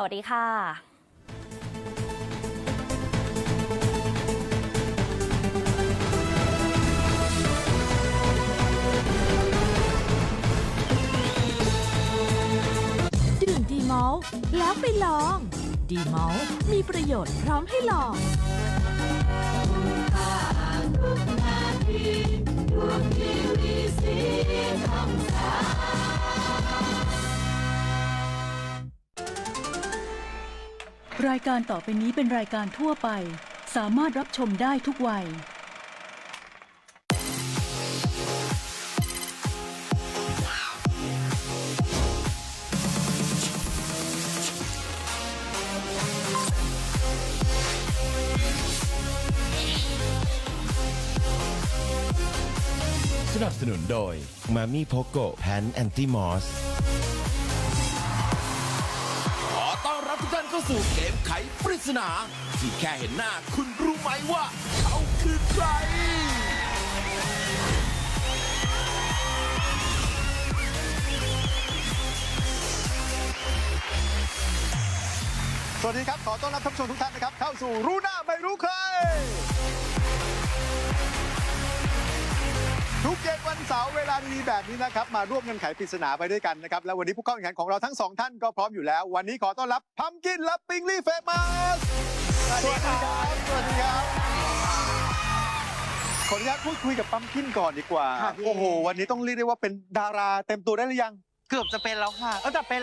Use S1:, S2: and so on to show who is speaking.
S1: สวัสดีค่ะ
S2: ดื่มดีมอลแล้วไปลอง ดีมอลต์มีประโยชน์พร้อมให้ลอง
S3: รายการต่อไปนี้เป็นรายการทั่วไป สามารถรับชมได้ทุกวัย
S4: สนับสนุนโดยมามี่โพโกแพนแอนติมอสานเข้าสู่เกมไขปริศนาที่แค่เห็นหน้าคุณรู้ไหมว่า เขาคือใคร
S5: สวัสดีครับ ขอต้อนรับท่านผู้ชมทุกท่านนะครับ เข้าสู่รู้หน้าไม่รู้ใคร ทุกเย็นวันเสาร์เวลาดีๆแบบนี้นะครับ มาร่วมกันไขปริศนาไปด้วยกันนะครับ และวันนี้ผู้เข้าแข่งขันของเราทั้งสองท่านก็พร้อมอยู่แล้ว วันนี้ขอต้อนรับพัมกินและปิงลี่เฟมัสสวัสดีครับ สวัสดีครับ ขออนุญาตพูดคุยกับปั๊มกินก่อนดีกว่า
S6: ค่ะพี่
S5: โอ้โห วันนี้ต้องเรียกได้ว่าเป็นดาราเต็มตัวได้หรือยัง
S6: เกือบจะเป็นแล้วค่ะ ก็จะเป็น